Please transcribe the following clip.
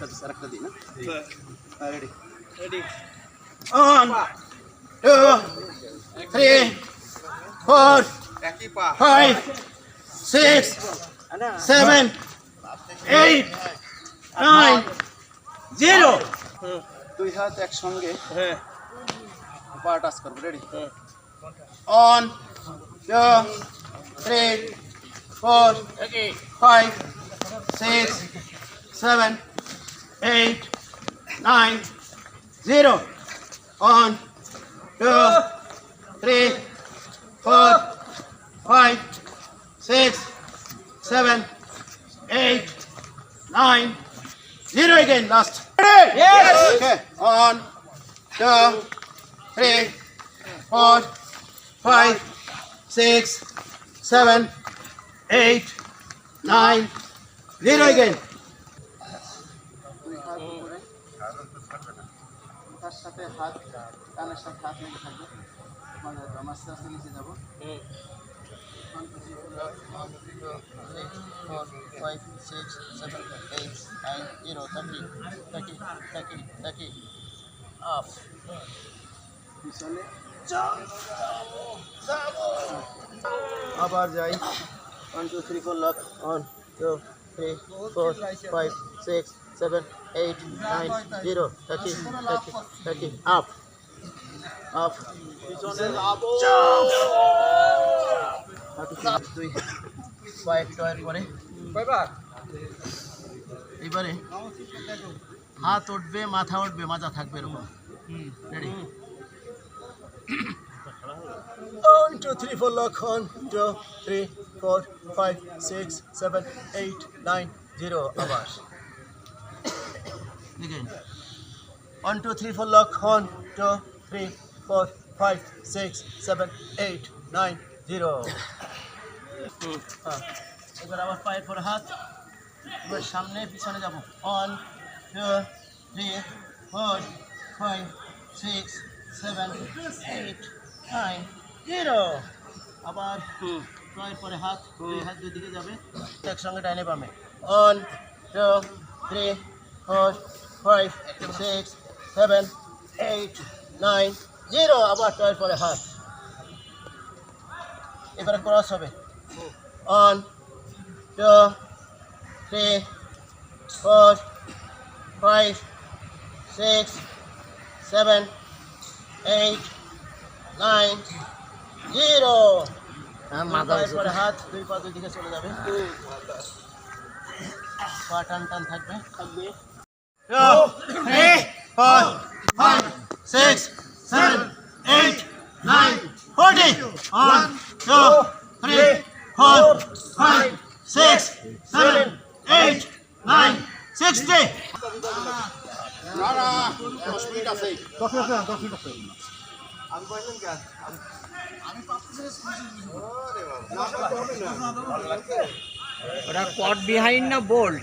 আরেকটা দিস আরেকটা দিই না ready ready one two three four একই পা five six seven eight nine zero দুই হাত একসঙ্গে হ্যাঁ পা টাচ করব রেডি হ্যাঁ one two three four five six seven eight, nine, zero. One, two, three, four, five, six, seven, eight, nine, zero again. Last. Ready? Yes. Okay. One, two, three, four, five, six, seven, eight, nine, zero again. তার সাথে হাত, কানের সাথে হাত লেগে থাকবে। মানে আস্তে আস্তে নিচে যাব। আবার যাই। One two three four lakh one two three four five six nine zero thirty thirty thirty up up দুই কয়েক টয়ের পরে এবারে হাত উঠবে, মাথা উঠবে, মাজা থাকবে এরকম। Ready one two three four lock one two three four five six seven eight nine zero আবার। One two three four lock one two three four five six seven eight nine zero হ্যাঁ এবার আবার পায়ের পরে হাত। এবার সামনে পিছনে যাব। One two three four five six seven eight nine zero আবার পায়ের পরে হাত দুই হাত দুই দিকে যাবে। একসঙ্গে ডাইনে বামে। One two three four five six seven eight nine zero আবার পায়ের পরে হাত এবারে ক্রস হবে। One two three four five six seven eight nine zero পরে হাত দুই পা দুই দিকে চলে যাবে। পা টান টান থাকবে থাকবে। Three four five six seven eight nine forty one two three four five six seven eight nine sixty ওটা কট বিহাইন্ড না বোল্ড